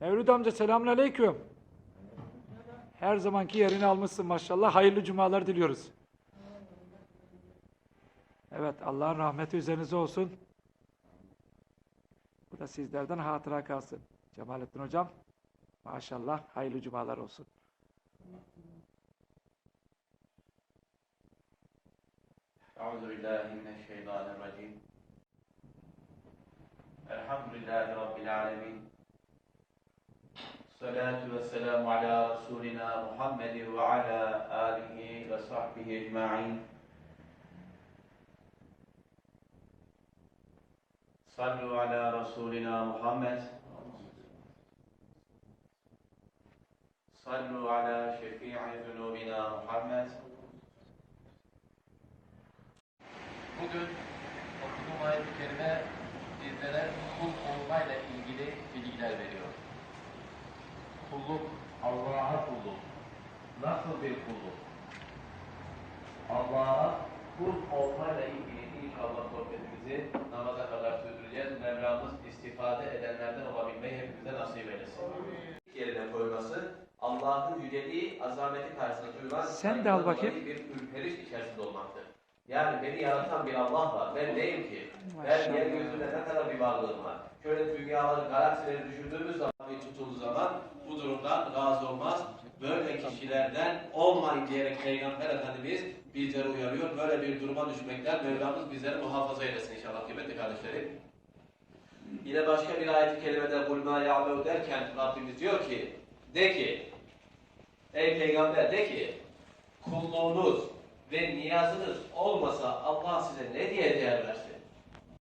Mevlüt amca selamun aleyküm. Her zamanki yerini almışsın maşallah. Hayırlı cumalar diliyoruz. Evet Allah'ın rahmeti üzerinize olsun. Bu da sizlerden hatıra kalsın. Cemalettin hocam maşallah hayırlı cumalar olsun. Euzubillahimineşşeytanirracim. Elhamdülillahi Rabbil alemin salatu ve selamu ala Resulina Muhammed ve ala alihi ve sahbihi ecma'in. Sallu ala Resulina Muhammed. Sallu ala şefi'i zunubina Muhammed. Bugün okuduğum ayet-i kerime bizlere kul olmayla ilgili bilgiler veriyor. Kulluk, Allah'a kulluk. Nasıl bir kulluk? Allah'a kul olmayla ilgili inşallah sohbetimizi namaza kadar sürdüreceğiz. Mevlamız istifade edenlerden olabilmeyi hepimize nasip eylesin. yerine koyması Allah'ın yüceliği, azameti karşısında duyulan Sen de al bakayım. bir ürperiş içerisinde olmaktır. Yani beni yaratan bir Allah var. Ben neyim ki? Ben Maşallah. yeryüzünde ne kadar bir varlığım var? Şöyle dünyaları, galaksileri düşündüğümüz zaman bu durumdan razı olmaz. Böyle kişilerden olmayın diyerek Peygamber Efendimiz bizleri uyarıyor. Böyle bir duruma düşmekten Mevlamız bizleri muhafaza eylesin inşallah kıymetli kardeşlerim. Yine başka bir ayet-i kerimede "Kulma ya'mev" derken Rabbimiz diyor ki: "De ki ey peygamber de ki kulluğunuz ve niyazınız olmasa Allah size ne diye değer versin?"